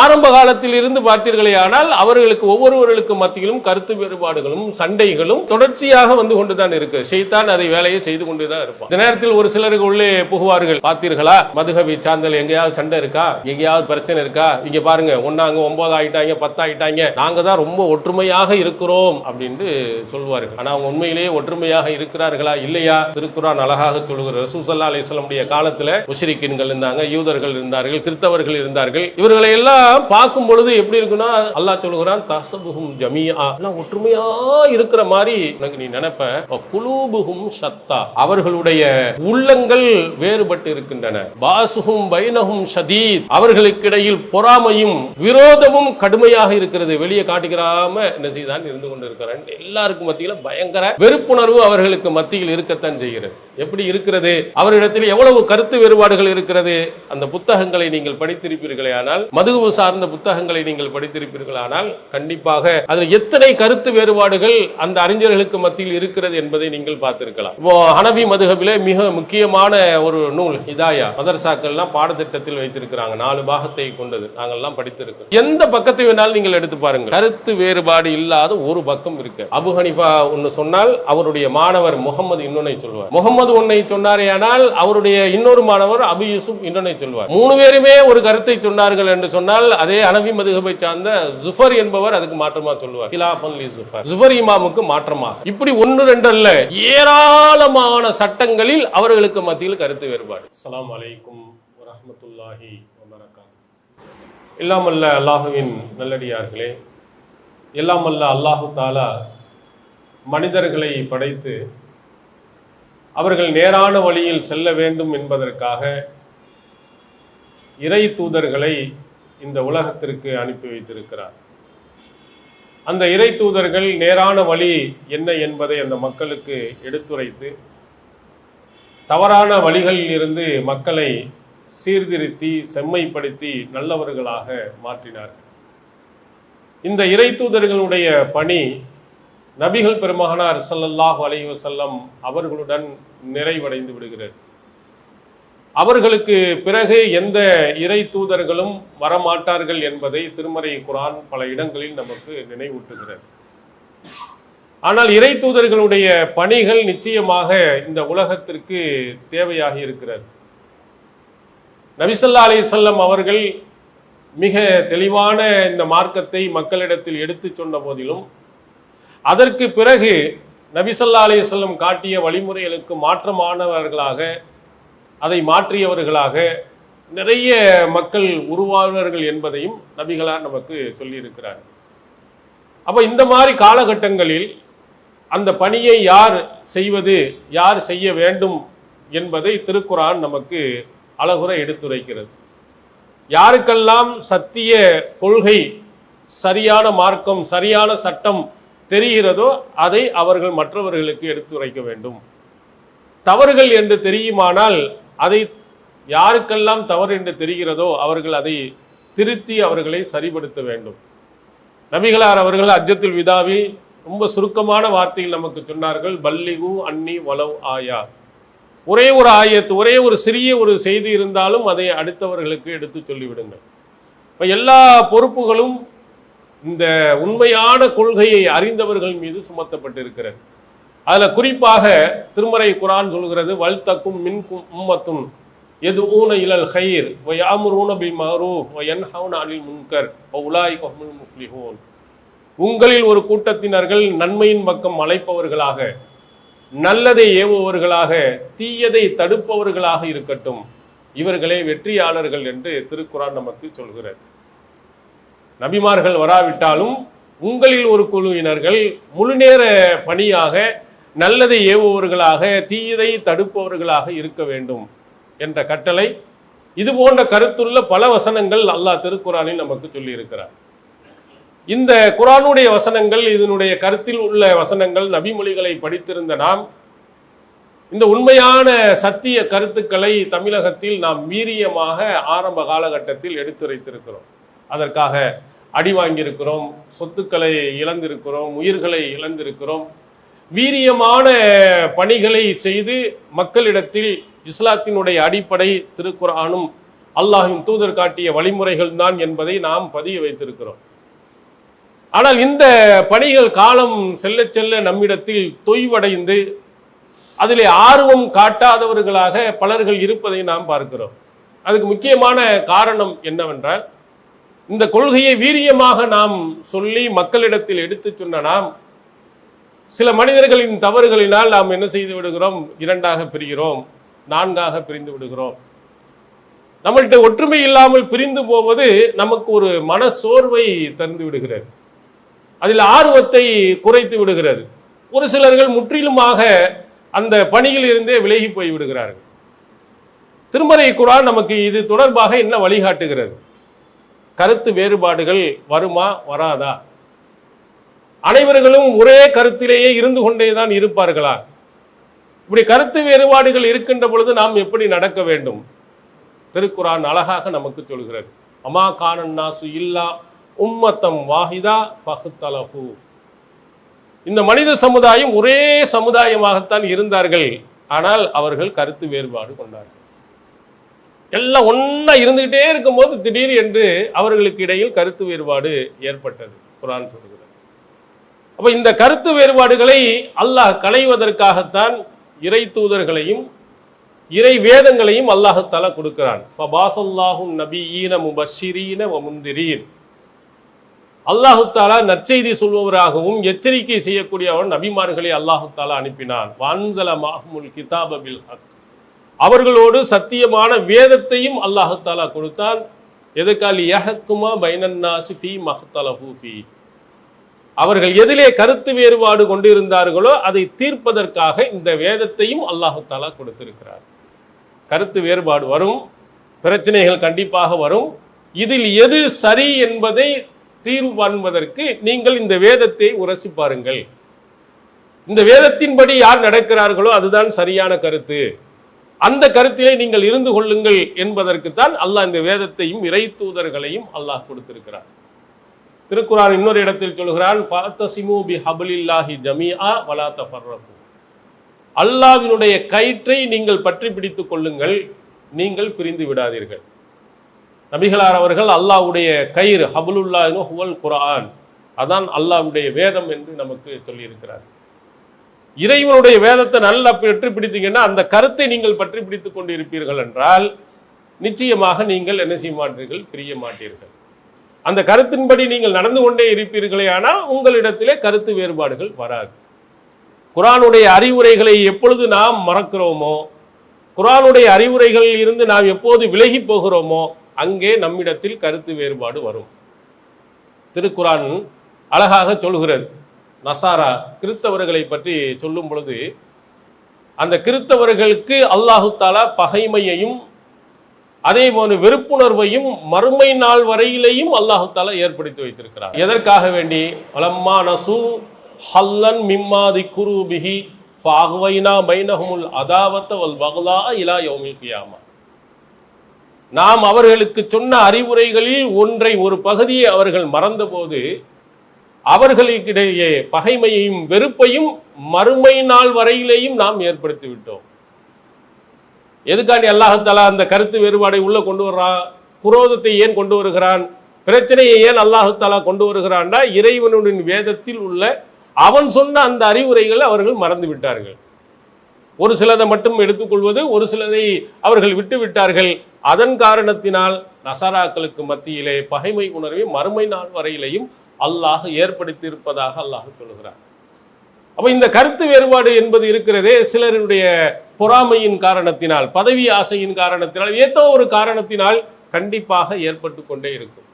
ஆரம்ப காலத்தில் இருந்து பார்த்தீர்களே ஆனால் அவர்களுக்கு ஒவ்வொருவர்களுக்கு மத்தியிலும் கருத்து வேறுபாடுகளும் சண்டைகளும் தொடர்ச்சியாக வந்து கொண்டுதான் இருக்கு. ஷைத்தான் அதை வேலையை செய்து கொண்டுதான் இருப்பான். இந்த நேரத்தில் ஒரு சிலருக்கு உள்ளே புகுவார்கள். பார்த்தீர்களா? மதுகவி சாந்தல் எங்கேயாவது சண்டை இருக்கா? எங்கேயாவது பிரச்சனை இருக்கா? இங்க பாருங்க ஒன்னாங்க ஒன்பது ஆயிட்டாங்க பத்து ஆயிட்டாங்க. நாங்க தான் ரொம்ப ஒற்றுமையாக இருக்கிறோம் அப்படின்னு சொல்வார்கள். ஆனா அவங்க உண்மையிலேயே ஒற்றுமையாக இருக்கிறார்களா? இல்லையா? திருக்குறான் அழகாக சொல்லுகிற ரசூசல்லா அலிஸ்லமுடைய காலத்துல முஷரிக்கின்கள் இருந்தாங்க யூதர்கள் இருந்தார்கள் கிறிஸ்தவர்கள் இருந்தார்கள். இவர்களை எல்லாம் இதெல்லாம் பார்க்கும் பொழுது எப்படி இருக்குன்னா அல்லா சொல்லுகிறான் தசபுகும் ஜமியா எல்லாம் ஒற்றுமையா இருக்கிற மாதிரி எனக்கு நீ நினைப்ப. குலூபுகும் சத்தா அவர்களுடைய உள்ளங்கள் வேறுபட்டு இருக்கின்றன. பாசுகும் பைனகும் சதீத் அவர்களுக்கிடையில் பொறாமையும் விரோதமும் கடுமையாக இருக்கிறது. வெளியே காட்டுகிறாம என்ன செய்தான்? இருந்து கொண்டிருக்கிறான். எல்லாருக்கும் மத்தியில் பயங்கர வெறுப்புணர்வு அவர்களுக்கு மத்தியில் இருக்கத்தான் செய்கிறது. எப்படி இருக்கிறது? அவரிடத்தில் எவ்வளவு கருத்து வேறுபாடுகள் இருக்கிறது? அந்த புத்தகங்களை நீங்கள் படித்திருப்பீர்களே ஆனால் மது தத்துவம் சார்ந்த புத்தகங்களை நீங்கள் படித்திருப்பீர்களானால் கண்டிப்பாக அதில் எத்தனை கருத்து வேறுபாடுகள் அந்த அறிஞர்களுக்கு மத்தியில் இருக்கிறது என்பதை நீங்கள் பார்த்திருக்கலாம். இப்போ ஹனபி மதுகபில மிக முக்கியமான ஒரு நூல் இதாயா மதரசாக்கள்லாம் பாடத்திட்டத்தில் வைத்திருக்கிறாங்க. நாலு பாகத்தை கொண்டது. நாங்கள்லாம் படித்திருக்கோம் எந்த பக்கத்தை வேணாலும் நீங்கள் எடுத்து பாருங்கள். கருத்து வேறுபாடு இல்லாத ஒரு பக்கம் இருக்கு. அபு ஹனிஃபா ஒன்னு சொன்னால் அவருடைய மாணவர் முகமது இன்னொன்னை சொல்வார். முகமது ஒன்னை சொன்னாரேயானால் அவருடைய இன்னொரு மாணவர் அபு யூசுப் இன்னொன்னை சொல்வார். மூணு பேருமே ஒரு கருத்தை சொன்னார்கள் என்று சொன்னால் அதே அனவி மதுகபை சார்ந்த ஜுஃபர் என்பவர் அதுக்கு மாற்றமா சொல்லுவார். கிலாஃபன் ஜுஃபர். ஜுஃபர் இமாமுக்கு மாற்றமா. இப்படி ஒன்று ரெண்டு அல்ல ஏராளமான சட்டங்களில் அவர்களுக்கு மத்தியில் கருத்து வேறுபாடு. அஸ்லாம் அலைக்கும் வரமத்துல்லாஹி இல்லாமல்ல எல்லாம் அல்ல அல்லாஹுவின் நல்லடியார்களே எல்லாம் அல்ல அல்லாஹு தாலா மனிதர்களை படைத்து அவர்கள் நேரான வழியில் செல்ல வேண்டும் என்பதற்காக இறை தூதர்களை இந்த உலகத்திற்கு அனுப்பி வைத்திருக்கிறார். அந்த இறை தூதர்கள் நேரான வழி என்ன என்பதை அந்த மக்களுக்கு எடுத்துரைத்து தவறான வழிகளில் இருந்து மக்களை சீர்திருத்தி செம்மைப்படுத்தி நல்லவர்களாக மாற்றினார்கள். இந்த இறை தூதர்களுடைய பணி நபிகள் பெருமகனார் சல்லல்லாஹ் அலைவசல்லம் அவர்களுடன் நிறைவடைந்து விடுகிறது. அவர்களுக்கு பிறகு எந்த இறை தூதர்களும் வரமாட்டார்கள் என்பதை திருமறை குரான் பல இடங்களில் நமக்கு நினைவூட்டுகிறது. ஆனால் இறை தூதர்களுடைய பணிகள் நிச்சயமாக இந்த உலகத்திற்கு தேவையாக இருக்கிறது. நபிசல்லா அலிசல்லம் அவர்கள் மிக தெளிவான இந்த மார்க்கத்தை மக்களிடத்தில் எடுத்து சொன்ன போதிலும் அதற்கு பிறகு நபிசல்லா அலிசல்லம் காட்டிய வழிமுறைகளுக்கு மாற்றமானவர்களாக அதை மாற்றியவர்களாக நிறைய மக்கள் உருவானவர்கள் என்பதையும் நபிகளார் நமக்கு சொல்லியிருக்கிறார். அப்போ இந்த மாதிரி காலகட்டங்களில் அந்த பணியை யார் செய்வது யார் செய்ய வேண்டும் என்பதை திருக்குறான் நமக்கு அழகுற எடுத்துரைக்கிறது. யாருக்கெல்லாம் சத்திய கொள்கை சரியான மார்க்கம் சரியான சட்டம் தெரிகிறதோ அதை அவர்கள் மற்றவர்களுக்கு எடுத்துரைக்க வேண்டும். தவறுகள் என்று தெரியுமானால் அதை யாருக்கெல்லாம் தவறு என்று தெரிகிறதோ அவர்கள் அதை திருத்தி அவர்களை சரிப்படுத்த வேண்டும். நபிகளார் அவர்கள் அஜத்துல் விதாவில் ரொம்ப சுருக்கமான வார்த்தையில் நமக்கு சொன்னார்கள் பல்லிகு அன்னி வலவ் ஆயா. ஒரே ஒரு ஆயத்து ஒரே ஒரு சிறிய ஒரு செய்தி இருந்தாலும் அதை அடுத்தவர்களுக்கு எடுத்து சொல்லிவிடுங்கள். இப்போ எல்லா பொறுப்புகளும் இந்த உண்மையான கொள்கையை அறிந்தவர்கள் மீது சுமத்தப்பட்டிருக்கிறது. அதில் குறிப்பாக திருமறை குரான் சொல்கிறது வல்தக்கும் மின்கும் மின் உம்மத்தும் எது ஊன இலல் ஹைர் வயாமுரூன பில் மரூஃப் வயன்ஹவுன அனில் முன்கர் உலாய் கொஹமுல் உங்களில் ஒரு கூட்டத்தினர்கள் நன்மையின் பக்கம் அழைப்பவர்களாக நல்லதை ஏவுபவர்களாக தீயதை தடுப்பவர்களாக இருக்கட்டும். இவர்களே வெற்றியாளர்கள் என்று திருக்குறான் நமக்கு சொல்கிறது. நபிமார்கள் வராவிட்டாலும் உங்களில் ஒரு குழுவினர்கள் முழுநேர பணியாக நல்லதை ஏவுபவர்களாக தீயதை தடுப்பவர்களாக இருக்க வேண்டும் என்ற கட்டளை இது போன்ற கருத்துள்ள பல வசனங்கள் அல்லாஹ் திருக்குறானில் நமக்கு சொல்லியிருக்கிறார். இந்த குரானுடைய வசனங்கள் இதனுடைய கருத்தில் உள்ள வசனங்கள் நபிமொழிகளை படித்திருந்த நாம் இந்த உண்மையான சத்திய கருத்துக்களை தமிழகத்தில் நாம் வீரியமாக ஆரம்ப காலகட்டத்தில் எடுத்துரைத்திருக்கிறோம். அதற்காக அடி வாங்கியிருக்கிறோம் சொத்துக்களை இழந்திருக்கிறோம் உயிர்களை இழந்திருக்கிறோம். வீரியமான பணிகளை செய்து மக்களிடத்தில் இஸ்லாத்தினுடைய அடிப்படை திருக்குறானும் அல்லாஹின் தூதர் காட்டிய வழிமுறைகள் தான் என்பதை நாம் பதிய வைத்திருக்கிறோம். ஆனால் இந்த பணிகள் காலம் செல்ல செல்ல நம்மிடத்தில் தொய்வடைந்து அதிலே ஆர்வம் காட்டாதவர்களாக பலர்கள் இருப்பதை நாம் பார்க்கிறோம். அதுக்கு முக்கியமான காரணம் என்னவென்றால் இந்த கொள்கையை வீரியமாக நாம் சொல்லி மக்களிடத்தில் எடுத்துச் சொன்ன நாம் சில மனிதர்களின் தவறுகளினால் நாம் என்ன செய்து விடுகிறோம்? இரண்டாக பிரிகிறோம். நான்காக பிரிந்து விடுகிறோம். நம்மள்கிட்ட ஒற்றுமை இல்லாமல் பிரிந்து போவது நமக்கு ஒரு மன சோர்வை தந்து விடுகிறது. அதில் ஆர்வத்தை குறைத்து விடுகிறது. ஒரு சிலர்கள் முற்றிலுமாக அந்த பணியில் இருந்தே விலகி போய் விடுகிறார்கள். திருமறை குரான் நமக்கு இது தொடர்பாக என்ன வழிகாட்டுகிறது? கருத்து வேறுபாடுகள் வருமா வராதா? அனைவர்களும் ஒரே கருத்திலேயே இருந்து கொண்டே தான் இருப்பார்களா? இப்படி கருத்து வேறுபாடுகள் இருக்கின்ற பொழுது நாம் எப்படி நடக்க வேண்டும்? திருக்குரான் அழகாக நமக்கு சொல்கிறது. அமா கானன் நாசு இல்லா உம்மத்தம் வாஹிதா ஃபஹ்தலஃபு. இந்த மனித சமுதாயம் ஒரே சமுதாயமாகத்தான் இருந்தார்கள். ஆனால் அவர்கள் கருத்து வேறுபாடு கொண்டார்கள். எல்லாம் ஒண்ணா இருந்துகிட்டே இருக்கும்போது திடீர் என்று அவர்களுக்கு இடையில் கருத்து வேறுபாடு ஏற்பட்டது. குரான் சொல்கிறது. அப்போ இந்த கருத்து வேறுபாடுகளை அல்லாஹ் களைவதற்காகத்தான் இறை தூதர்களையும் இறை வேதங்களையும் அல்லாஹத்தால கொடுக்கிறான். ஃபபாசல்லாஹும் நபியீன முபஷிரீன வமுந்திரீன் அல்லாஹு தாலா நற்செய்தி சொல்பவராகவும் எச்சரிக்கை செய்யக்கூடியவன் நபிமார்களை அல்லாஹு தாலா அனுப்பினான். வான்சல மாஹ்முல் கிதாப ஹக். அவர்களோடு சத்தியமான வேதத்தையும் அல்லாஹு தாலா கொடுத்தான். எதுக்கால் யஹக்குமா பைனன்னாசி ஃபி மஹ்தலஹு ஃபீ? அவர்கள் எதிலே கருத்து வேறுபாடு கொண்டிருந்தார்களோ அதை தீர்ப்பதற்காக இந்த வேதத்தையும் அல்லாஹு தாலா கொடுத்திருக்கிறார். கருத்து வேறுபாடு வரும் பிரச்சனைகள் கண்டிப்பாக வரும். இதில் எது சரி என்பதை தீர்வு காண்பதற்கு நீங்கள் இந்த வேதத்தை உரசி பாருங்கள். இந்த வேதத்தின்படி யார் நடக்கிறார்களோ அதுதான் சரியான கருத்து. அந்த கருத்திலே நீங்கள் இருந்து கொள்ளுங்கள் என்பதற்கு தான் அல்லாஹ் இந்த வேதத்தையும் இறை தூதர்களையும் அல்லாஹ் கொடுத்திருக்கிறார். திருக்குறான் இன்னொரு இடத்தில் சொல்கிறான் ஃபலத்தசிமு பி ஹபலில்லாஹி ஜமியா வலா தஃபர்ரகு." அல்லாவினுடைய கயிற்றை நீங்கள் பற்றி பிடித்துக் கொள்ளுங்கள் நீங்கள் பிரிந்து விடாதீர்கள். நபிகளார் அவர்கள் அல்லாஹ்வுடைய கயிறு ஹபுலுல்லாஹினு ஹுவல் குரான் அதான் அல்லாஹ்வுடைய வேதம் என்று நமக்கு சொல்லியிருக்கிறார். இறைவனுடைய வேதத்தை நல்லா பற்றி பிடித்தீங்கன்னா அந்த கருத்தை நீங்கள் பற்றி பிடித்துக் கொண்டு இருப்பீர்கள் என்றால் நிச்சயமாக நீங்கள் என்ன செய்ய மாட்டீர்கள்? பிரிய மாட்டீர்கள். அந்த கருத்தின்படி நீங்கள் நடந்து கொண்டே இருப்பீர்களே ஆனால் உங்களிடத்திலே கருத்து வேறுபாடுகள் வராது. குரானுடைய அறிவுரைகளை எப்பொழுது நாம் மறக்கிறோமோ குரானுடைய அறிவுரைகளில் இருந்து நாம் எப்போது விலகி போகிறோமோ அங்கே நம்மிடத்தில் கருத்து வேறுபாடு வரும். திருக்குரான் அழகாக சொல்கிறது நசாரா கிறித்தவர்களை பற்றி சொல்லும் பொழுது அந்த கிறித்தவர்களுக்கு அல்லாஹு தாலா பகைமையையும் அதே போன்று வெறுப்புணர்வையும் மறுமை நாள் வரையிலேயும் அல்லாஹு தாலா ஏற்படுத்தி வைத்திருக்கிறார். எதற்காக வேண்டி? அலம்மா நசு ஹல்லன் மிம்மாதி குருபிஹி ஃபாகுவைனா பைனஹுமுல் அதாவத்த வல் பகலா இலா யோமில் கியாமா. நாம் அவர்களுக்கு சொன்ன அறிவுரைகளில் ஒன்றை ஒரு பகுதியை அவர்கள் மறந்தபோது அவர்களுக்கிடையே பகைமையையும் வெறுப்பையும் மறுமை நாள் வரையிலேயும் நாம் ஏற்படுத்தி விட்டோம். எதுக்காண்டி அல்லாஹாலா அந்த கருத்து வேறுபாடை உள்ளே கொண்டு வர்றான் குரோதத்தை ஏன் கொண்டு வருகிறான்? பிரச்சனையை ஏன் அல்லாஹாலா கொண்டு வருகிறான்டா இறைவனுடன் வேதத்தில் உள்ள அவன் சொன்ன அந்த அறிவுரைகளை அவர்கள் மறந்து விட்டார்கள். ஒரு சிலதை மட்டும் எடுத்துக்கொள்வது ஒரு சிலதை அவர்கள் விட்டு விட்டார்கள். அதன் காரணத்தினால் நசாராக்களுக்கு மத்தியிலே பகைமை உணர்வை மறுமை நாள் வரையிலையும் அல்லாஹ் ஏற்படுத்தியிருப்பதாக அல்லாஹ் சொல்கிறார் அப்போ இந்த கருத்து வேறுபாடு என்பது இருக்கிறதே சிலருடைய பொறாமையின் காரணத்தினால் பதவி ஆசையின் காரணத்தினால் ஏதோ ஒரு காரணத்தினால் கண்டிப்பாக ஏற்பட்டு கொண்டே இருக்கும்.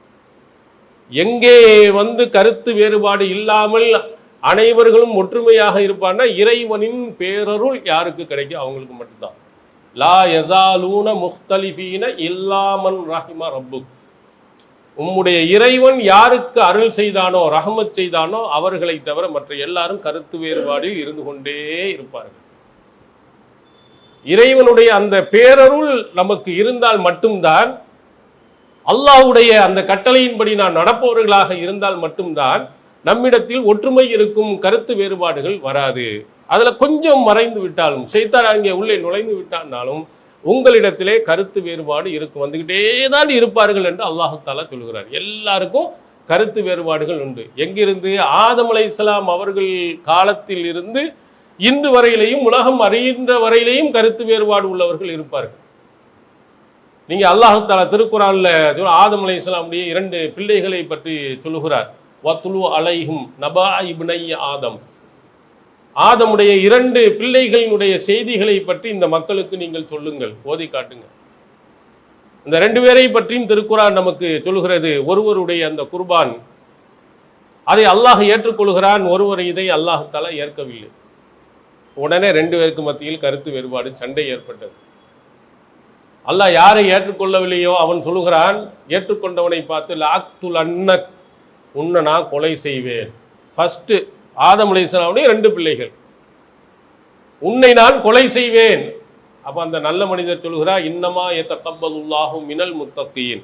எங்கே வந்து கருத்து வேறுபாடு இல்லாமல் அனைவர்களும் ஒற்றுமையாக இருப்பான்னா இறைவனின் பேரருள் யாருக்கு கிடைக்கும்? அவங்களுக்கு மட்டும்தான். லா யசாலூன முஹ்தலிஃபீன இல்லாமன் ரஹிமா ரப்புக். உம்முடைய இறைவன் யாருக்கு அருள் செய்தானோ ரஹமத் செய்தானோ அவர்களை தவிர மற்ற எல்லாரும் கருத்து வேறுபாடில் இருந்து கொண்டே இருப்பார்கள். இறைவனுடைய அந்த பேரருள் நமக்கு இருந்தால் மட்டும்தான் அல்லாஹ்வுடைய அந்த கட்டளையின்படி நான் நடப்பவர்களாக இருந்தால் மட்டும்தான் நம்மிடத்தில் ஒற்றுமை இருக்கும் கருத்து வேறுபாடுகள் வராது. அதுல கொஞ்சம் மறைந்து விட்டாலும் செய்தார் அங்கே உள்ளே நுழைந்து விட்டான்னாலும் உங்களிடத்திலே கருத்து வேறுபாடு இருக்கும். வந்துகிட்டே தான் இருப்பார்கள் என்று அல்லாஹு தாலா சொல்கிறார் எல்லாருக்கும் கருத்து வேறுபாடுகள் உண்டு. எங்கிருந்து? ஆதம் அலைஹிஸ்ஸலாம் அவர்கள் காலத்தில் இருந்து இன்று வரையிலையும் உலகம் அறிகின்ற வரையிலையும் கருத்து வேறுபாடு உள்ளவர்கள் இருப்பார்கள். நீங்க அல்லாஹு தாலா திருக்குறான்ல சொல்ல ஆதம் இரண்டு பிள்ளைகளை பற்றி சொல்லுகிறார். வத்துலு அலைஹும் நபா இப்னை ஆதம். ஆதமுடைய இரண்டு பிள்ளைகளினுடைய செய்திகளை பற்றி இந்த மக்களுக்கு நீங்கள் சொல்லுங்கள் ஓதி காட்டுங்க இந்த ரெண்டு பேரை பற்றியும் திருக்குறான் நமக்கு சொல்லுகிறது ஒருவருடைய அந்த குர்பான் அதை அல்லாஹ் ஏற்றுக்கொள்கிறான் ஒருவர் இதை அல்லாஹ் தலா ஏற்கவில்லை. உடனே ரெண்டு பேருக்கு மத்தியில் கருத்து வேறுபாடு சண்டை ஏற்பட்டது. அல்லாஹ் யாரை ஏற்றுக்கொள்ளவில்லையோ அவன் சொல்லுகிறான் ஏற்றுக்கொண்டவனை பார்த்து லாக்துல் அன்னக் உன்னை நான் கொலை செய்வேன். ஃபஸ்ட்டு ஆதம் அலிஸ்லாமுடைய ரெண்டு பிள்ளைகள். உன்னை நான் கொலை செய்வேன். அப்ப அந்த நல்ல மனிதர் சொல்கிறார் இன்னமா எத்தப்பதுல்லாஹும் மினல் முத்தத்தியின்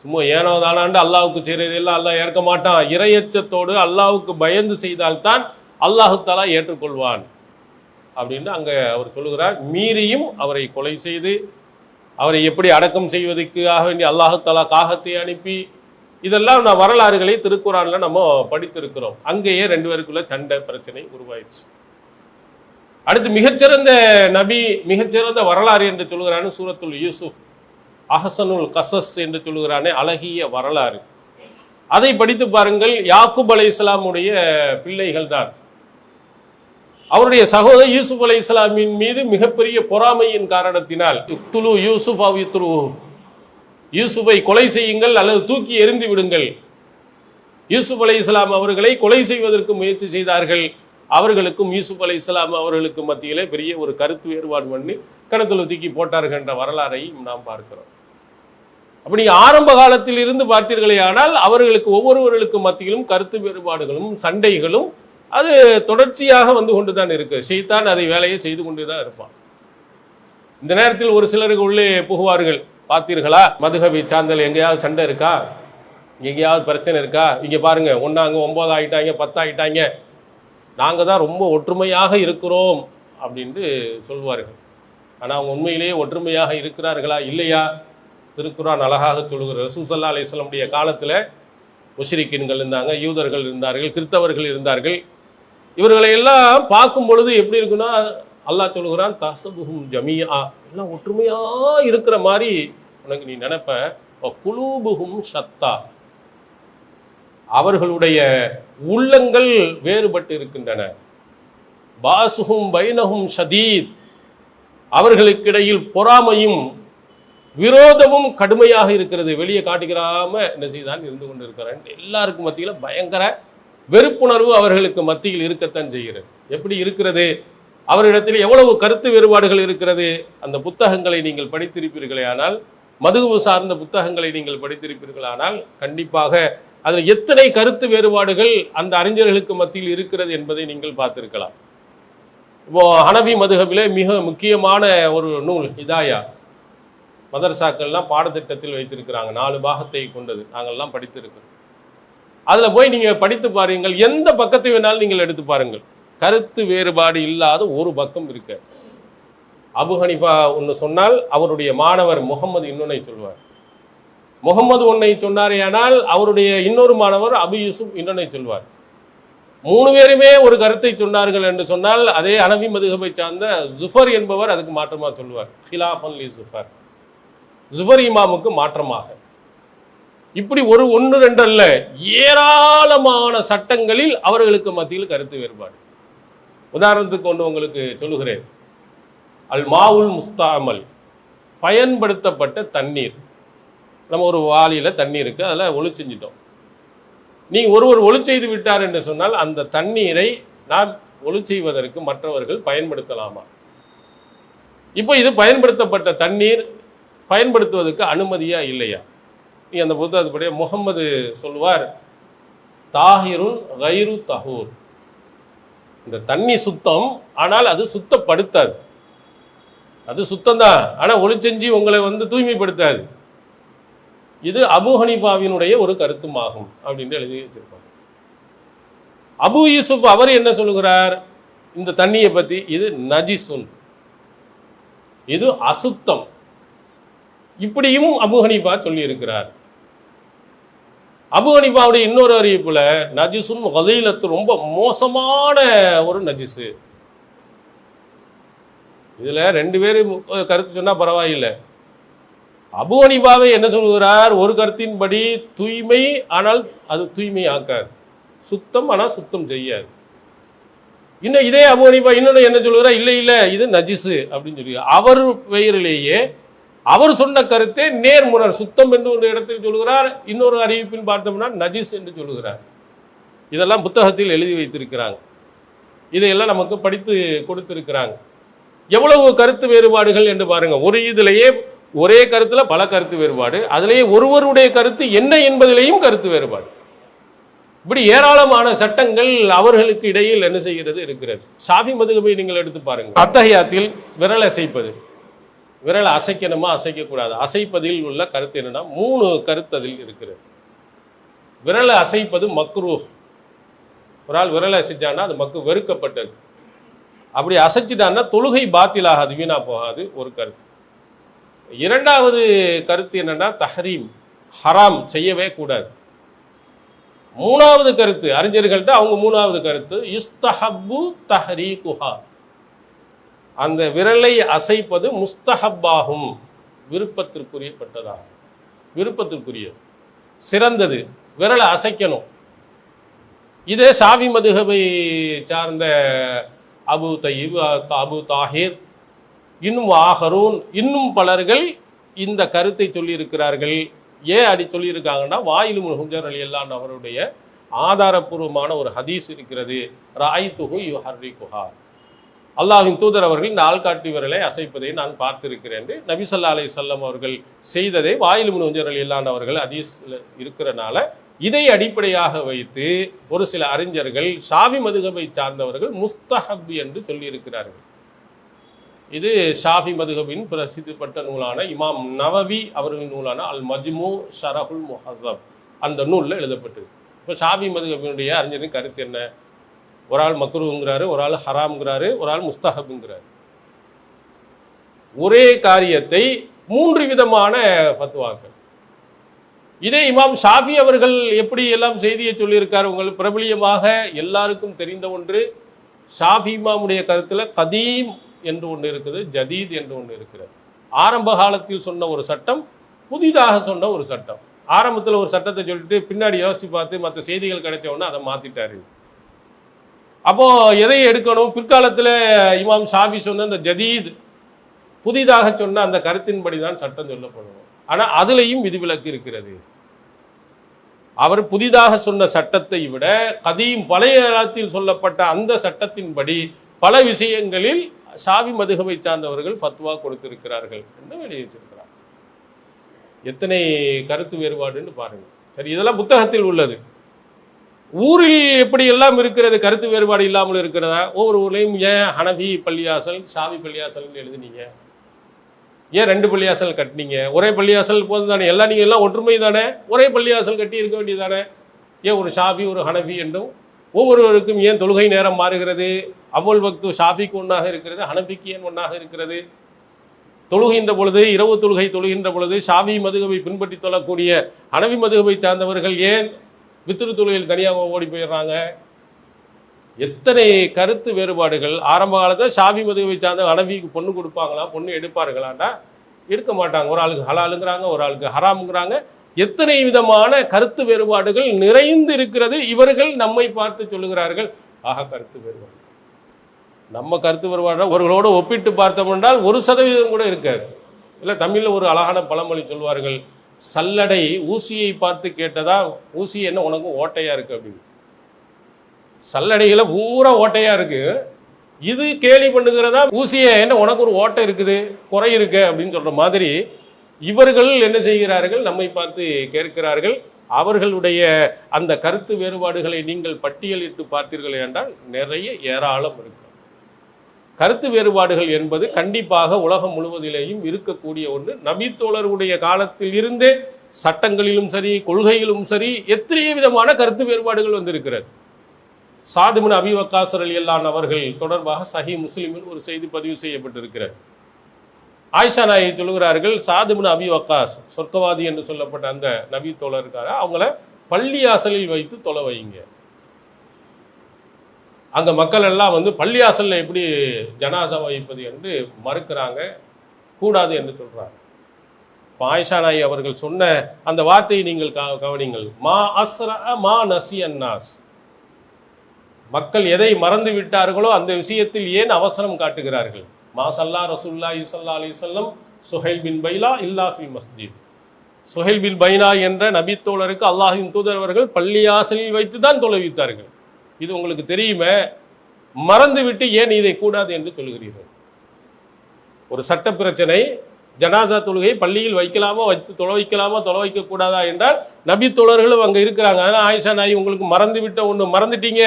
சும்மா ஏனோ தானாண்டு அல்லாவுக்கு செய்கிறதெல்லாம் அல்லாஹ் ஏற்க மாட்டான். இரையச்சத்தோடு அல்லாவுக்கு பயந்து செய்தால்தான் அல்லாஹு தஆலா ஏற்றுக்கொள்வான். அப்படின்னு அங்க அவர் சொல்லுகிறார். மீறியும் அவரை கொலை செய்து அவரை எப்படி அடக்கம் செய்வதற்காக வேண்டி அல்லாஹு தஆலா காகத்தை அனுப்பி இதெல்லாம் நான் வரலாறுகளை திருக்குறானில் நம்ம படித்திருக்கிறோம். அங்கேயே ரெண்டு பேருக்குள்ள சண்டை பிரச்சனை உருவாயிடுச்சு. அடுத்து மிகச்சிறந்த நபி மிகச்சிறந்த வரலாறு என்று சொல்கிறான்னு சூரத்துல் யூசுப் அஹசனுல் கசஸ் என்று சொல்கிறானே அழகிய வரலாறு. அதை படித்து பாருங்கள் யாக்குப் அலை இஸ்லாமுடைய பிள்ளைகள் தான். அவருடைய சகோதரர் யூசுப் அலை இஸ்லாமின் மீது மிகப்பெரிய பொறாமையின் காரணத்தினால் துலு யூசுப் அவ் யூசுஃபை கொலை செய்யுங்கள் அல்லது தூக்கி எறிந்து விடுங்கள். யூசுப் அலை இஸ்லாம் அவர்களை கொலை செய்வதற்கு முயற்சி செய்தார்கள். அவர்களுக்கும் யூசுப் அலை இஸ்லாம் அவர்களுக்கும் மத்தியிலே பெரிய ஒரு கருத்து வேறுபாடு பண்ணி கணக்கில் தூக்கி போட்டார்கள் என்ற வரலாறையும் நாம் பார்க்கிறோம். அப்படி ஆரம்ப காலத்தில் இருந்து பார்த்தீர்களே ஆனால் அவர்களுக்கு ஒவ்வொருவர்களுக்கும் மத்தியிலும் கருத்து வேறுபாடுகளும் சண்டைகளும் அது தொடர்ச்சியாக வந்து கொண்டு தான் இருக்கு. செய்தான் அதை வேலையை செய்து கொண்டு தான் இருப்பான். இந்த நேரத்தில் ஒரு சிலருக்கு உள்ளே புகுவார்கள். பார்த்தீர்களா? மதுகவி சாந்தல் எங்கேயாவது சண்டை இருக்கா? எங்கேயாவது பிரச்சனை இருக்கா? இங்கே பாருங்கள் ஒன்றாங்க ஒம்பது ஆகிட்டாங்க பத்தாகிட்டாங்க நாங்கள் தான் ரொம்ப ஒற்றுமையாக இருக்கிறோம் அப்படின்ட்டு சொல்வார்கள். ஆனால் அவங்க உண்மையிலேயே ஒற்றுமையாக இருக்கிறார்களா? இல்லையா? திருக்குறான் அழகாக சொல்லுகிற ரசூசல்லா அலிஸ்லமுடைய காலத்தில் முஷ்ரிக்கின்கள் இருந்தாங்க யூதர்கள் இருந்தார்கள் கிறித்தவர்கள் இருந்தார்கள். இவர்களை எல்லாம் பார்க்கும் பொழுது எப்படி இருக்குன்னா அல்லாஹ் சொல்லுகிறான் தசபுகும் ஜமியா எல்லாம் ஒற்றுமையா இருக்கிற மாதிரி உனக்கு நீ நினைப்ப குலூபுகும் சத்தா அவர்களுடைய உள்ளங்கள் வேறுபட்டு இருக்கின்றன. பாசுகும் பைனகும் ஷதீத். அவர்களுக்கிடையில் பொறாமையும் விரோதமும் கடுமையாக இருக்கிறது. வெளியே காட்டிக்கிறாம என்ன செய்தான் இருந்து கொண்டிருக்கிறான். எல்லாருக்கும் மத்தியில் பயங்கர வெறுப்புணர்வு அவர்களுக்கு மத்தியில் இருக்கத்தான் செய்கிறது. எப்படி இருக்கிறது? அவரிடத்தில் எவ்வளவு கருத்து வேறுபாடுகள் இருக்கிறது? அந்த புத்தகங்களை நீங்கள் படித்திருப்பீர்களே ஆனால் மதுகு சார்ந்த புத்தகங்களை நீங்கள் படித்திருப்பீர்களானால் கண்டிப்பாக அதில் எத்தனை கருத்து வேறுபாடுகள் அந்த அறிஞர்களுக்கு மத்தியில் இருக்கிறது என்பதை நீங்கள் பார்த்திருக்கலாம். இப்போ ஹனவி மதுகபிலே மிக முக்கியமான ஒரு நூல் இதாயா மதரசாக்கள்லாம் பாடத்திட்டத்தில் வைத்திருக்கிறாங்க நாலு பாகத்தை கொண்டது. நாங்கள்லாம் படித்திருக்கிறோம். அதில் போய் நீங்கள் படித்து பாருங்கள் எந்த பக்கத்தை வேணாலும் நீங்கள் எடுத்து பாருங்கள். கருத்து வேறுபாடு இல்லாத ஒரு பக்கம் இருக்க. அபு ஹனிஃபா ஒன்று சொன்னால் அவருடைய மாணவர் முகமது இன்னொன்னை சொல்வார். முகமது ஒன்னை சொன்னாரேயானால் அவருடைய இன்னொரு மாணவர் அபு யூசுப் இன்னொன்னை சொல்வார். மூணு பேருமே ஒரு கருத்தை சொன்னார்கள் என்று சொன்னால் அதே அனவி மதுகபை சார்ந்த ஜுஃபர் என்பவர் அதுக்கு மாற்றமாக சொல்லுவார் ஹிலாஃப் அலி ஜுஃபர். ஜுஃபர் இமாமுக்கு மாற்றமாக. இப்படி ஒரு ஒன்று ரெண்டு அல்ல. ஏராளமான சட்டங்களில் அவர்களுக்கு மத்தியில் கருத்து வேறுபாடு. உதாரணத்துக்கு ஒன்று உங்களுக்கு சொல்லுகிறேன். அல் மாவுல் முஸ்தாமல் பயன்படுத்தப்பட்ட தண்ணீர். நம்ம ஒரு வாளியில் தண்ணீர் இருக்குது அதில் ஒளி செஞ்சிட்டோம் நீ ஒருவர் ஒளி செய்து விட்டார் என்று சொன்னால் அந்த தண்ணீரை நான் ஒளி செய்வதற்கு மற்றவர்கள் பயன்படுத்தலாமா? இப்போ இது பயன்படுத்தப்பட்ட தண்ணீர் பயன்படுத்துவதற்கு அனுமதியா இல்லையா? நீ அந்த புத்தகத்துப்படியே முகம்மது சொல்வார் தாஹிருன் கைரு தஹூர். இந்த தண்ணி சுத்தம் ஆனால் அது சுத்தப்படுத்தாது. அது சுத்தம் தான் ஆனால் ஒளிச்செஞ்சு உங்களை வந்து தூய்மைப்படுத்தாது. இது அபு ஹனீஃபாவினுடைய ஒரு கருத்துமாகும் அப்படின்னு எழுதி வச்சிருப்பாங்க. அபு யூசுப் அவர் என்ன சொல்லுகிறார்? இந்த தண்ணியை பத்தி இது நஜிசுன். இது அசுத்தம். இப்படியும் அபு ஹனீஃபா சொல்லியிருக்கிறார். அபு ஹனிஃபாவுடைய இன்னொரு அறிவிப்பில் நஜிசுன் வகையிலத்து ரொம்ப மோசமான ஒரு நஜிசு. இதில் ரெண்டு பேரும் கருத்து சொன்னால் பரவாயில்லை. அபு ஹனிஃபாவை என்ன சொல்கிறார் ஒரு கருத்தின்படி தூய்மை ஆனால் அது தூய்மை ஆக்காது சுத்தம் ஆனால் சுத்தம் செய்யாது. இன்னும் இதே அபு ஹனிஃபா இன்னொன்று என்ன சொல்கிறார் இல்லை இல்லை இது நஜிஸு அப்படின்னு சொல்லி அவர் பெயரிலேயே அவர் சொன்ன கருத்தே நேர்முரண் சுத்தம் என்று ஒரு இடத்தில் சொல்கிறார் இன்னொரு அறிவிப்பில் பார்த்தோம்னா நஜீஸ் என்று சொல்லுகிறார். இதெல்லாம் புத்தகத்தில் எழுதி வைத்திருக்கிறாங்க. இதையெல்லாம் நமக்கு படித்து கொடுத்திருக்கிறாங்க. எவ்வளவு கருத்து வேறுபாடுகள் என்று பாருங்க. ஒரு இதிலேயே ஒரே கருத்தில் பல கருத்து வேறுபாடு. அதிலேயே ஒருவருடைய கருத்து என்ன என்பதிலேயும் கருத்து வேறுபாடு. இப்படி ஏராளமான சட்டங்கள் அவர்களுக்கு இடையில் என்ன செய்கிறது இருக்கிறது. சாஃபி மதுகபை நீங்கள் எடுத்து பாருங்கள் அத்தகையாத்தில் விரல் அசைப்பது. விரலை அசைக்கணுமா? அசைக்கக்கூடாது? அசைப்பதில் உள்ள கருத்து என்னென்னா மூணு கருத்து அதில் இருக்கிறது. விரலை அசைப்பது மக்ரூ. ஒரு ஆள் விரலை அசைச்சான்னா அது மக்கு வெறுக்கப்பட்டது. அப்படி அசைச்சிட்டான்னா தொழுகை பாத்திலாகாது வீணா போகாது ஒரு கருத்து. இரண்டாவது கருத்து என்னென்னா தஹரீம் ஹராம் செய்யவே கூடாது. மூணாவது கருத்து அறிஞர்கள்ட்ட அவங்க மூணாவது கருத்து இஸ்தஹப்பு தஹரீகுஹா. அந்த விரலை அசைப்பது முஸ்தஹப்பாகும். விருப்பத்திற்குரியப்பட்டதாகும். விருப்பத்திற்குரியது. சிறந்தது. விரலை அசைக்கணும். இதே சாவி மதுகபை சார்ந்த அபு தயிப் அபு தாஹிர் இன்னும் ஆஹரூன் இன்னும் பலர்கள் இந்த கருத்தை சொல்லியிருக்கிறார்கள். ஏன் அடி சொல்லியிருக்காங்கன்னா வாயிலும் ஹுஜர் அலி அல்லான் அவருடைய ஆதாரபூர்வமான ஒரு ஹதீஸ் இருக்கிறது. ராய் துகு யு ஹர்ரி குஹார் அல்லாஹின் தூதர் அவர்கள் இந்த ஆள்காட்டி விரலை அசைப்பதை நான் பார்த்திருக்கிறேன் என்று நபிசல்லா ஸல்லல்லாஹு சொல்லம் அவர்கள் செய்ததை வாயில் ஹுஜர் அலி அல்லான் அவர்கள் ஹதீஸ்ல இருக்கிறனால இதை அடிப்படையாக வைத்து ஒரு சில அறிஞர்கள் ஷாவி மதுகபை சார்ந்தவர்கள் முஸ்தஹப் என்று சொல்லியிருக்கிறார்கள். இது ஷாஃபி மதுகபின் பிரசித்தி பெற்ற நூலான இமாம் நவவி அவர்களின் நூலான அல் மஜ்மு ஷரஹுல் முஹர்ரப் அந்த நூலில் எழுதப்பட்டது. இப்போ ஷாஃபி மதுகபினுடைய அறிஞரின் கருத்து என்ன? ஒரு ஆள் மக்ருங்கிறாரு ஒரு ஆள் ஹராம்ங்கிறாரு ஒரு ஆள் முஸ்தஹப்ங்கிறாரு. ஒரே காரியத்தை மூன்று விதமான ஃபத்வாக்கள். இதே இமாம் ஷாஃபி அவர்கள் எப்படி எல்லாம் செய்தியை சொல்லியிருக்கார் உங்களுக்கு பிரபலியமாக எல்லாருக்கும் தெரிந்த ஒன்று ஷாஃபி இமாமுடைய கருத்தில் கதீம் என்று ஒன்று இருக்குது ஜதீத் என்று ஒன்று இருக்கிறது. ஆரம்ப காலத்தில் சொன்ன ஒரு சட்டம் புதிதாக சொன்ன ஒரு சட்டம். ஆரம்பத்தில் ஒரு சட்டத்தை சொல்லிட்டு பின்னாடி யோசித்து பார்த்து மற்ற செய்திகள் கிடைச்ச உடனே அதை மாத்திட்டாரு. அப்போ எதை எடுக்கணும்? பிற்காலத்தில் இமாம் ஷாஃபி சொன்ன அந்த ஜதீத் புதிதாக சொன்ன அந்த கருத்தின்படி தான் சட்டம் சொல்லப்படும். ஆனால் அதுலேயும் விதிவிலக்கு இருக்கிறது. அவர் புதிதாக சொன்ன சட்டத்தை விட கதீம் பழைய காலத்தில் சொல்லப்பட்ட அந்த சட்டத்தின்படி பல விஷயங்களில் சாவி மதுகவை சார்ந்தவர்கள் ஃபத்வா கொடுத்திருக்கிறார்கள் என்று வெளியிட்டிருக்கிறார். எத்தனை கருத்து வேறுபாடுன்னு பாருங்கள் சரி இதெல்லாம் புத்தகத்தில் உள்ளது. ஊரில் எப்படி எல்லாம் இருக்கிறது? கருத்து வேறுபாடு இல்லாமல் இருக்கிறதா? ஒவ்வொரு ஊர்லேயும் ஏன் ஹனவி பள்ளியாசல் ஷாவி பள்ளியாசல்னு எழுதுனீங்க? ஏன் ரெண்டு பள்ளியாசல் கட்டினீங்க? ஒரே பள்ளியாசல் போது தானே எல்லாம் நீங்கள் எல்லாம் ஒற்றுமை தானே? ஒரே பள்ளியாசல் கட்டி இருக்க வேண்டியதானே ஏன் ஒரு ஷாஃபி ஒரு ஹனஃபி என்றும்? ஒவ்வொருவருக்கும் ஏன் தொழுகை நேரம் மாறுகிறது? அவ்வள் பக்து ஷாஃபிக்கு ஒன்றாக இருக்கிறது ஹனஃபிக்கு ஏன் ஒன்றாக இருக்கிறது? தொழுகின்ற பொழுது இரவு தொழுகை தொழுகின்ற பொழுது ஷாஃபி மதுகவை பின்பற்றி தொழக்கூடிய ஹனவி மதுகவை சார்ந்தவர்கள் ஏன் வித்துரு தொழில் தனியாக ஓடி போயிடுறாங்க. எத்தனை கருத்து வேறுபாடுகள்? ஆரம்ப காலத்தில் சாவி மதுவை சார்ந்த அளவிக்கு பொண்ணு கொடுப்பாங்களா? பொண்ணு எடுப்பார்களாண்டா? எடுக்க மாட்டாங்க. ஒரு ஆளுக்கு ஹலாலுங்கிறாங்க ஒரு ஆளுக்கு ஹராமுங்கிறாங்க. எத்தனை விதமான கருத்து வேறுபாடுகள் நிறைந்து இருக்கிறது? இவர்கள் நம்மை பார்த்து சொல்லுகிறார்கள். ஆக கருத்து வேறுபாடு. நம்ம கருத்து வேறுபாடு ஒருவர்களோடு ஒப்பிட்டு பார்த்தோம் என்றால் ஒரு சதவீதம் கூட இருக்காது. இல்லை தமிழில் ஒரு அழகான பழமொழி சொல்வார்கள். சல்லடை ஊசியை பார்த்து கேட்டதா ஊசி என்ன உனக்கு ஓட்டையா இருக்கு அப்படின்னு. சல்லடைகளை பூரா ஓட்டையா இருக்கு. இது கேலி பண்ணுகிறதா ஊசியை என்ன உனக்கு ஒரு ஓட்டை இருக்குது குறை இருக்கு அப்படின்னு சொல்ற மாதிரி இவர்கள் என்ன செய்கிறார்கள் நம்மை பார்த்து கேட்கிறார்கள். அவர்களுடைய அந்த கருத்து வேறுபாடுகளை நீங்கள் பட்டியலிட்டு பார்த்தீர்கள் என்றால் நிறைய ஏராளம் இருக்கு. கருத்து வேறுபாடுகள் என்பது கண்டிப்பாக உலகம் முழுவதிலேயும் இருக்கக்கூடிய ஒன்று. நபித்தோழருடைய காலத்தில் இருந்தே சட்டங்களிலும் சரி கொள்கையிலும் சரி எத்தனை விதமான கருத்து வேறுபாடுகள் வந்திருக்கிறது. சாதுமன் அபிவக்காசர் அலி அல்லான் அவர்கள் தொடர்பாக சஹி முஸ்லிமில் ஒரு செய்தி பதிவு செய்யப்பட்டிருக்கிறது. ஆயிஷா நாயை சொல்லுகிறார்கள் சாதுமன் அபி வக்காஸ் சொர்க்கவாதி என்று சொல்லப்பட்ட அந்த நபி தோழர் அவங்கள பள்ளி ஆசலில் வைத்து தொலை வைங்க அந்த மக்கள் எல்லாம் வந்து பள்ளியாசலில் எப்படி ஜனாசா வைப்பது என்று மறுக்கிறாங்க. கூடாது என்று சொல்கிறாங்க இப்ப ஆயிஷா நாயி அவர்கள் சொன்ன அந்த வார்த்தையை நீங்கள் கவ- கவனிங்கள் மா அஸ்ரா மா நசி அன்னாஸ். மக்கள் எதை மறந்து விட்டார்களோ அந்த விஷயத்தில் ஏன் அவசரம் காட்டுகிறார்கள்? மா சல்லா ரசூல்லா இசல்லா அலி சொல்லம் சுஹைல் பின் பைலா இல்லா ஃபி மஸ்ஜித். சுஹைல் பின் பைனா என்ற நபித்தோழருக்கு அல்லாஹின் தூதர் அவர்கள் பள்ளியாசலில் வைத்து தான் தொலைவித்தார்கள் இது உங்களுக்கு தெரியுமே? மறந்துவிட்டு ஏன் இதை கூடாது என்று சொல்கிறீர்கள் ஒரு சட்ட பிரச்சனை ஜனாசா தொழுகை பள்ளியில் வைக்கலாமா வைத்து தொலை வைக்கலாமா தொலை வைக்க கூடாதா என்றால் நபி தோழர்களும் அங்க இருக்கிறாங்க. அதனால் ஆயிஷா நாய் உங்களுக்கு மறந்து விட்ட ஒண்ணு மறந்துட்டீங்க.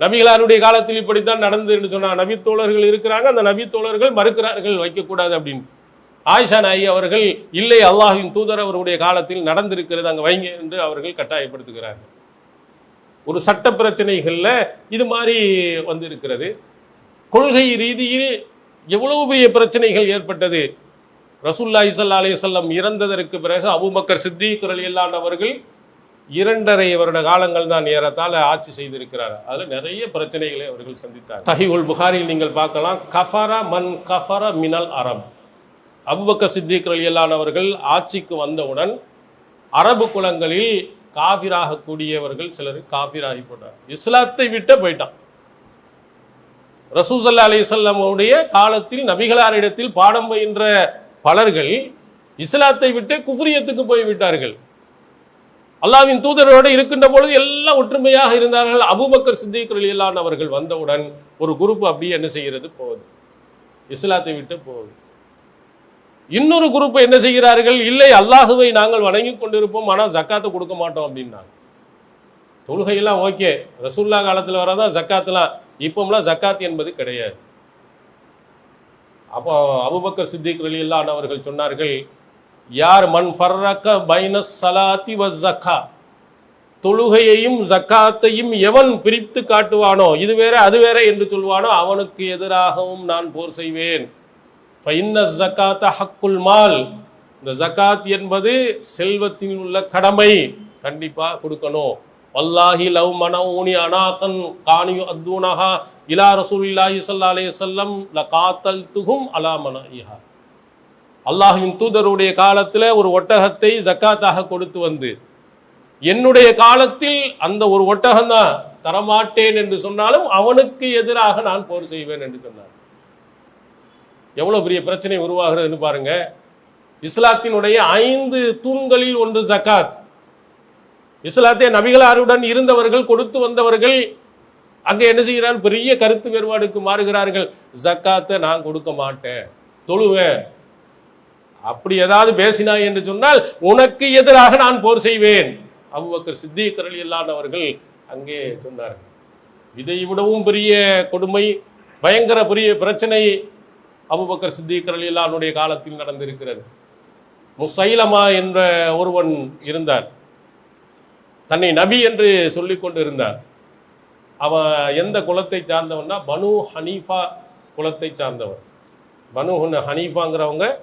நபிகளாருடைய காலத்தில் இப்படித்தான் நடந்தது என்று சொன்னா நபி தோழர்கள் இருக்கிறாங்க அந்த நபி தோழர்கள் மறுக்கிறார்கள் வைக்கக்கூடாது அப்படின்னு. ஆயிஷா நாயி அவர்கள் இல்லை அல்லாஹின் தூதர் அவருடைய காலத்தில் நடந்திருக்கிறது அங்க வைங்க என்று அவர்கள் கட்டாயப்படுத்துகிறார்கள். ஒரு சட்ட பிரச்சனைகளில் இது மாதிரி வந்திருக்கிறது. கொள்கை ரீதியில் எவ்வளவு பெரிய பிரச்சனைகள் ஏற்பட்டது? ரசூல்லா இசல்லா அலைஹி இறந்ததற்கு பிறகு அபூபக்கர் சித்திக் ரலியல்லாஹு அவர்கள் இரண்டரை வருட காலங்கள் தான் ஏறத்தால் ஆட்சி செய்திருக்கிறார். அதில் நிறைய பிரச்சனைகளை அவர்கள் சந்தித்தார் சஹீஹுல் புகாரில் நீங்கள் பார்க்கலாம். கஃபரா மன் கஃபர மினல் அரப் அபூபக்கர் சித்திக் ரலியல்லாஹு அவர்கள் ஆட்சிக்கு வந்தவுடன் அரபு குலங்களில் காபிராக கூடியவர்கள் சிலர் காபிராகி போட்டார். இஸ்லாத்தை விட்டு போயிட்டான். ரசூசல்லா அலிசல்லமுடைய காலத்தில் நபிகளாரிடத்தில் பாடம் பயின்ற பலர்கள் இஸ்லாத்தை விட்டு குஃப்ரியத்துக்கு போய் விட்டார்கள். அல்லாவின் தூதரோடு இருக்கின்ற பொழுது எல்லாம் ஒற்றுமையாக இருந்தார்கள். அபுபக்கர் சித்திக் ரலியல்லாஹு அவர்கள் வந்தவுடன் ஒரு குரூப் அப்படியே என்ன செய்கிறது? போகுது. இஸ்லாத்தை விட்டு போகுது. இன்னொரு குரூப் என்ன செய்கிறார்கள்? இல்லை அல்லாஹுவை நாங்கள் வணங்கி கொண்டிருப்போம் ஆனால் ஜக்காத்தை கொடுக்க மாட்டோம் அப்படின்னாங்க. தொழுகையெல்லாம் ஓகே. ரசூல்லா காலத்தில் வரதான் ஜக்காத்துலாம்? இப்போம்லாம் ஜக்காத் என்பது கிடையாது. அப்போ அபுபக்கர் சித்திக் ரலியல்லாஹு அவர்கள் சொன்னார்கள் யார் மன் ஃபர்ரக்க பைனஸ் சலாத்தி வஸ் ஜக்கா? தொழுகையையும் ஜக்காத்தையும் எவன் பிரித்து காட்டுவானோ இது வேற அது வேற என்று சொல்வானோ அவனுக்கு எதிராகவும் நான் போர் செய்வேன். ஃபைன்ன ஜக்காத்த ஹக்குல் மால் இந்த ஜக்காத் என்பது செல்வத்தில் உள்ள கடமை. கண்டிப்பாக கொடுக்கணும். வல்லாஹி லவ் மனஊனி அனாத்தன் காணியு அத்தூனஹா இலா ரசூலில்லாஹி அலே அலைஹி ல காத்தல் துகும் அலா மனஹா அல்லாஹின் தூதருடைய காலத்தில் ஒரு ஒட்டகத்தை ஜக்காத்தாக கொடுத்து வந்து என்னுடைய காலத்தில் அந்த ஒரு ஒட்டகம் தான் தரமாட்டேன் என்று சொன்னாலும் அவனுக்கு எதிராக நான் போர் செய்வேன் என்று சொன்னார். எவ்வளோ பெரிய பிரச்சனை உருவாகிறதுன்னு பாருங்க. இஸ்லாத்தினுடைய ஐந்து தூண்களில் ஒன்று ஜக்காத். இஸ்லாத்திய நபிகளாருடன் இருந்தவர்கள் கொடுத்து வந்தவர்கள் அங்கே என்ன செய்கிறார் பெரிய கருத்து வேறுபாடுக்கு மாறுகிறார்கள். ஜக்காத்தை நான் கொடுக்க மாட்டேன். தொழுவேன் அப்படி ஏதாவது பேசினாய் என்று சொன்னால் உனக்கு எதிராக நான் போர் செய்வேன். அவ்வக்கர் சித்திக் இல்லாதவர்கள் அங்கே சொன்னார்கள். இதை விடவும் பெரிய கொடுமை பயங்கர பெரிய பிரச்சனை அபுபக்கர் சித்திக் ரலியல்லாஹுடைய காலத்தில் நடந்திருக்கிறது. முசைலமா என்ற ஒருவன் இருந்தார். தன்னை நபி என்று சொல்லி கொண்டு இருந்தார் அவன் எந்த குலத்தை சார்ந்தவன்னா பனு ஹனீஃபா குலத்தை சார்ந்தவன். பனு ஹுன- ஹனீஃபாங்கிறவங்க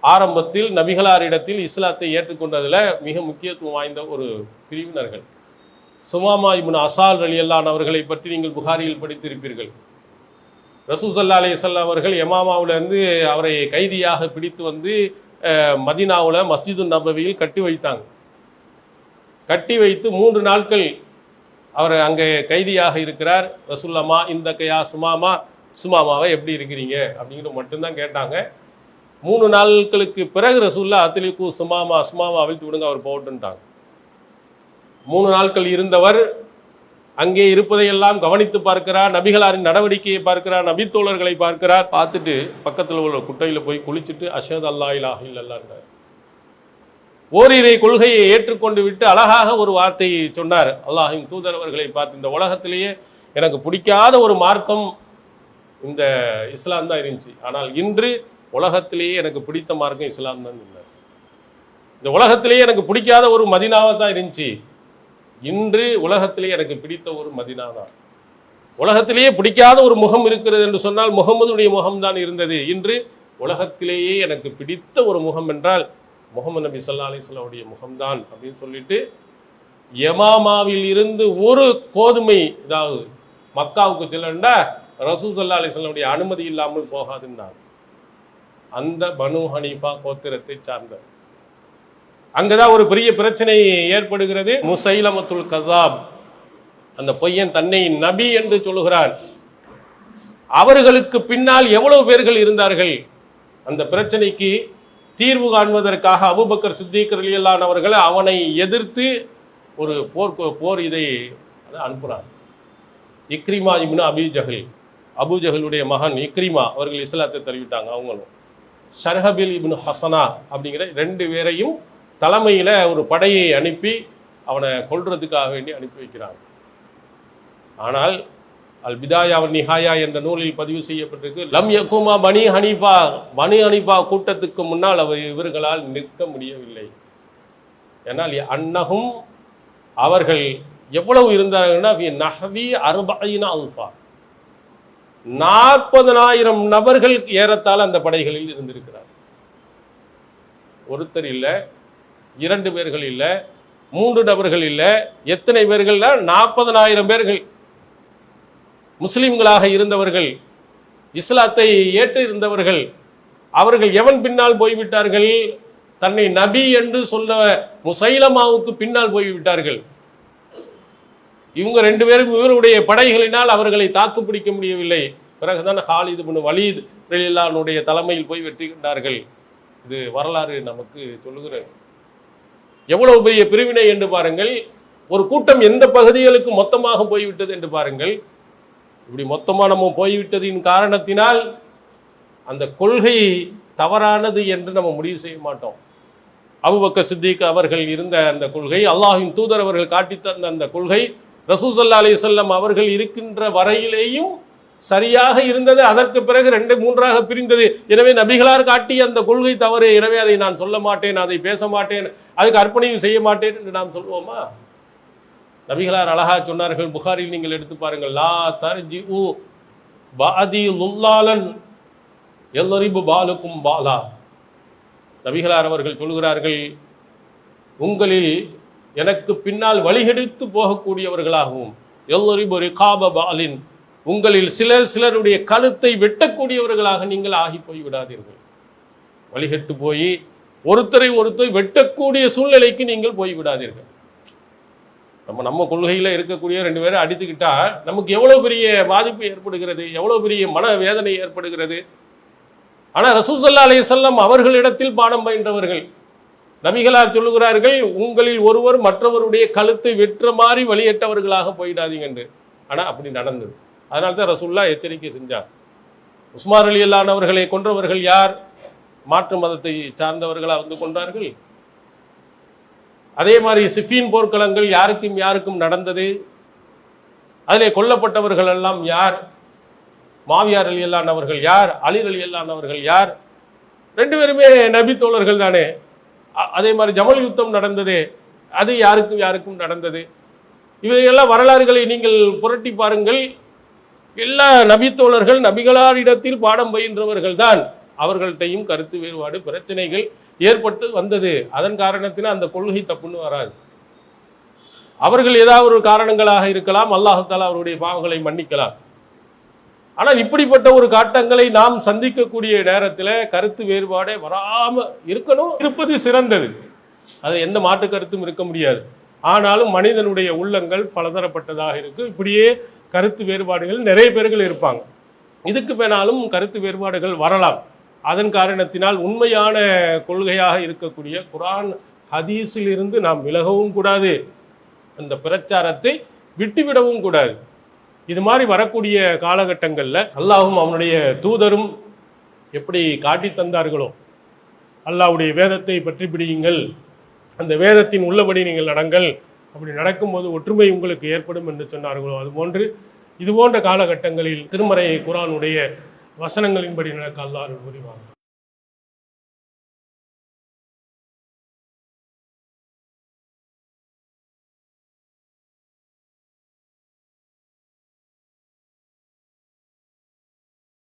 ஆரம்பத்தில் நபிகளாரிடத்தில் இஸ்லாத்தை ஏற்றுக்கொண்டதில் மிக முக்கியத்துவம் வாய்ந்த ஒரு பிரிவினர்கள். சுமாமா இப்னு அசால் ரலியல்லான் அவர்களை பற்றி நீங்கள் புகாரியில் படித்திருப்பீர்கள். ரசூசல்லா அலைஹிஸ்ஸலாம் அவர்கள் எமாமாவிலேருந்து அவரை கைதியாக பிடித்து வந்து மதினாவில் மஸ்ஜிது நபவியில் கட்டி வைத்தாங்க. கட்டி வைத்து மூன்று நாட்கள் அவர் அங்கே கைதியாக இருக்கிறார். ரசுல்லம்மா இந்த கையா சுமாமா சுமாமாவை எப்படி இருக்கிறீங்க? அப்படிங்கிறது மட்டும்தான் கேட்டாங்க. மூணு நாட்களுக்கு பிறகு ரசூல்லா அத்திலிக்கு சுமாமா சுமாமா அவிழ்த்து விடுங்க அவர் போட்டுன்ட்டாங்க மூணு நாட்கள் இருந்தவர் அங்கே இருப்பதையெல்லாம் கவனித்து பார்க்கிறார் நபிகளாரின் நடவடிக்கையை பார்க்கிறார் நபித்தோழர்களை பார்க்கிறார். பார்த்துட்டு பக்கத்தில் உள்ள குட்டையில் போய் குளிச்சுட்டு அஷத் அல்லா இலாஹ இல்லல்லான்றார் ஓரிரை கொள்கையை ஏற்றுக்கொண்டு விட்டு அழகாக ஒரு வார்த்தையை சொன்னார். அல்லாஹின் தூதர் அவர்களை பார்த்து இந்த உலகத்திலேயே எனக்கு பிடிக்காத ஒரு மார்க்கம் இந்த இஸ்லாம் தான் இருந்துச்சு. ஆனால் இன்று உலகத்திலேயே எனக்கு பிடித்த மார்க்கம் இஸ்லாம் தான் சொன்னார் இந்த உலகத்திலேயே எனக்கு பிடிக்காத ஒரு மதினாவை தான் இருந்துச்சு. இன்று உலகத்திலே எனக்கு பிடித்த ஒரு மதினா உலகத்திலேயே பிடிக்காத ஒரு முகம் இருக்கிறது என்று சொன்னால் முகமதுடைய முகம்தான் இருந்தது. இன்று உலகத்திலேயே எனக்கு பிடித்த ஒரு முகம் என்றால் முகமது நபி சல்லா அலிஸ்லாவுடைய முகம்தான் அப்படின்னு சொல்லிட்டு யமாமாவில் இருந்து ஒரு கோதுமை இதாவது மக்காவுக்கு செல்லண்டா ரசூ சல்லா அலிஸ்லாவுடைய அனுமதி இல்லாமல் போகாதுன்னார் அந்த பனு ஹனீஃபா கோத்திரத்தை சார்ந்தவர். அங்கதான் ஒரு பெரிய பிரச்சனை ஏற்படுகிறது. முசைலமத்துல் கசாப் அந்த பொய்யன் தன்னை நபி என்று சொல்லுகிறான். அவர்களுக்கு பின்னால் எவ்வளவு பேர்கள் இருந்தார்கள்? அந்த பிரச்சனைக்கு தீர்வு காண்பதற்காக அபுபக்கர் சித்திக் அலியல்லான் அவர்கள் அவனை எதிர்த்து ஒரு போர் போர் இதை அனுப்புகிறார் இக்ரிமா இம்னு அபி ஜஹல் அபு ஜஹலுடைய மகன் இக்ரிமா அவர்கள் இஸ்லாத்தை தருவிட்டாங்க அவங்களும். ஷர்ஹபில் இப்னு ஹசனா அப்படிங்கிற ரெண்டு பேரையும் தலைமையில் ஒரு படையை அனுப்பி அவனை கொல்றதுக்காக வேண்டி அனுப்பி வைக்கிறாங்க. ஆனால் அல் பிதாயா நிஹாயா என்ற நூலில் பதிவு செய்யப்பட்டிருக்கு. லம் யக்குமா பனி ஹனீஃபா பனி ஹனீஃபா கூட்டத்துக்கு முன்னால் அவர் இவர்களால் நிற்க முடியவில்லை. ஏன்னால் அன்னகும் அவர்கள் எவ்வளவு இருந்தாங்கன்னா நஹவி அறுபைன அல்ஃபா. நாற்பதனாயிரம் நபர்கள் ஏறத்தால் அந்த படைகளில் இருந்திருக்கிறார். ஒருத்தர் இல்லை இரண்டு பேர்கள் இல்லை மூன்று நபர்கள் இல்லை எத்தனை பேர்கள்னா நாற்பதனாயிரம் பேர்கள். முஸ்லிம்களாக இருந்தவர்கள் இஸ்லாத்தை ஏற்று இருந்தவர்கள் அவர்கள் எவன் பின்னால் போய்விட்டார்கள்? தன்னை நபி என்று சொல்ல முசைலமாவுக்கு பின்னால் போய்விட்டார்கள். இவங்க ரெண்டு பேரும் இவருடைய படைகளினால் அவர்களை தாக்கு பிடிக்க முடியவில்லை. பிறகுதான் ஹாலிது பின் வலீத் ரலியல்லாஹுடைய தலைமையில் போய் வெற்றி கண்டார்கள். இது வரலாறு நமக்கு சொல்லுகிறது. எவ்வளவு பெரிய பிரிவினை என்று பாருங்கள். ஒரு கூட்டம் எந்த பகுதிகளுக்கு மொத்தமாக போய்விட்டது என்று பாருங்கள். இப்படி மொத்தமாக நம்ம போய்விட்டதின் காரணத்தினால் அந்த கொள்கை தவறானது என்று நம்ம முடிவு செய்ய மாட்டோம். அபுபக்க சித்திக் அவர்கள் இருந்த அந்த கொள்கை அல்லாஹின் தூதர் அவர்கள் காட்டி தந்த அந்த கொள்கை ரசூசல்லா அலிசல்லாம் அவர்கள் இருக்கின்ற வரையிலேயும் சரியாக இருந்தது அதற்கு பிறகு ரெண்டு மூன்றாக பிரிந்தது. எனவே நபிகளார் காட்டிய அந்த கொள்கை தவறு. எனவே அதை நான் சொல்ல மாட்டேன் அதை பேச மாட்டேன் அதுக்கு அர்ப்பணியும் செய்ய மாட்டேன் என்று நாம் சொல்வோமா? நபிகளார் அழகா சொன்னார்கள் புகாரில் நீங்கள் எடுத்து பாருங்கள் லா தர்ஜி உ பாதி லுல்லாலன் எல்லரிபு பாலுக்கும் பாலா. நபிகளார் அவர்கள் சொல்கிறார்கள் உங்களில் எனக்கு பின்னால் வழிகெடுத்து போகக்கூடியவர்களாகவும் எல்லரிபு ரிகாப பாலின் உங்களில் சிலர் சிலருடைய கழுத்தை வெட்டக்கூடியவர்களாக நீங்கள் ஆகி போய் விடாதீர்கள். வழிகட்டு போய் ஒருத்தரை ஒருத்தர் வெட்டக்கூடிய சூழ்நிலைக்கு நீங்கள் போய் விடாதீர்கள். நம்ம நம்ம கொள்கையில் இருக்கக்கூடிய ரெண்டு பேரை அடித்துக்கிட்டா நமக்கு எவ்வளவு பெரிய பாதிப்பு ஏற்படுகிறது எவ்வளவு பெரிய மன வேதனை ஏற்படுகிறது. ஆனால் ரசூசல்லா செல்லம் அவர்களிடத்தில் பாடம் பயின்றவர்கள். நபிகளார் சொல்லுகிறார்கள் உங்களில் ஒருவர் மற்றவருடைய கழுத்தை வெற்ற மாதிரி வெளியேற்றவர்களாக போயிடாதீங்க என்று. ஆனால் அப்படி நடந்தது. அதனால தான் ரசூல்லா எச்சரிக்கை செஞ்சார். உஸ்மார் அலி அல்லானவர்களை கொன்றவர்கள் யார்? மாற்று மதத்தை சார்ந்தவர்களாக வந்து கொண்டார்கள்? அதே மாதிரி சிஃபின் போர்க்களங்கள் யாருக்கும் யாருக்கும் நடந்தது? அதிலே கொல்லப்பட்டவர்கள் எல்லாம் யார்? மாவியார் அலி அல்லானவர்கள் யார்? அலிர் அலி அல்லானவர்கள் யார்? ரெண்டு பேருமே நபி தோழர்கள் தானே. அதே மாதிரி ஜமல் யுத்தம் நடந்தது. அது யாருக்கும் யாருக்கும் நடந்தது? இவையெல்லாம் வரலாறுகளை நீங்கள் புரட்டி பாருங்கள். எல்லா நபித்தோழர்கள் நபிகளாரிடத்தில் பாடம் பயின்றவர்கள் தான் அவர்கள்ட்டையும் கருத்து வேறுபாடு பிரச்சனைகள் ஏற்பட்டு வந்தது. அதன் காரணத்தினால் அந்த கொள்கை தப்புன்னு வராது. அவர்கள் ஏதாவது ஒரு காரணங்களாக இருக்கலாம் அல்லாஹு அவருடைய பாவங்களை மன்னிக்கலாம். ஆனால் இப்படிப்பட்ட ஒரு காட்டங்களை நாம் சந்திக்கக்கூடிய நேரத்தில் கருத்து வேறுபாடே வராம இருக்கணும் இருப்பது சிறந்தது. அது எந்த மாற்று கருத்தும் இருக்க முடியாது. ஆனாலும் மனிதனுடைய உள்ளங்கள் பலதரப்பட்டதாக இருக்கு. இப்படியே கருத்து வேறுபாடுகள் நிறைய பேர்கள் இருப்பாங்க. இதுக்கு வேணாலும் கருத்து வேறுபாடுகள் வரலாம். அதன் காரணத்தினால் உண்மையான கொள்கையாக இருக்கக்கூடிய குரான் ஹதீஸில் இருந்து நாம் விலகவும் கூடாது. அந்த பிரச்சாரத்தை விட்டுவிடவும் கூடாது. இது மாதிரி வரக்கூடிய காலகட்டங்களில் அல்லாஹும் அவனுடைய தூதரும் எப்படி காட்டி தந்தார்களோ அல்லாஹ்வுடைய வேதத்தை பற்றி பிடியுங்கள். அந்த வேதத்தின் உள்ளபடி நீங்கள் நடங்கள். அப்படி நடக்கும்போது ஒற்றுமை உங்களுக்கு ஏற்படும் என்று சொன்னார்களோ? அதுபோன்று இது போன்ற காலகட்டங்களில் திருமறை குரானுடைய வசனங்களின்படி நடக்க அல்லாறு புரிவாங்க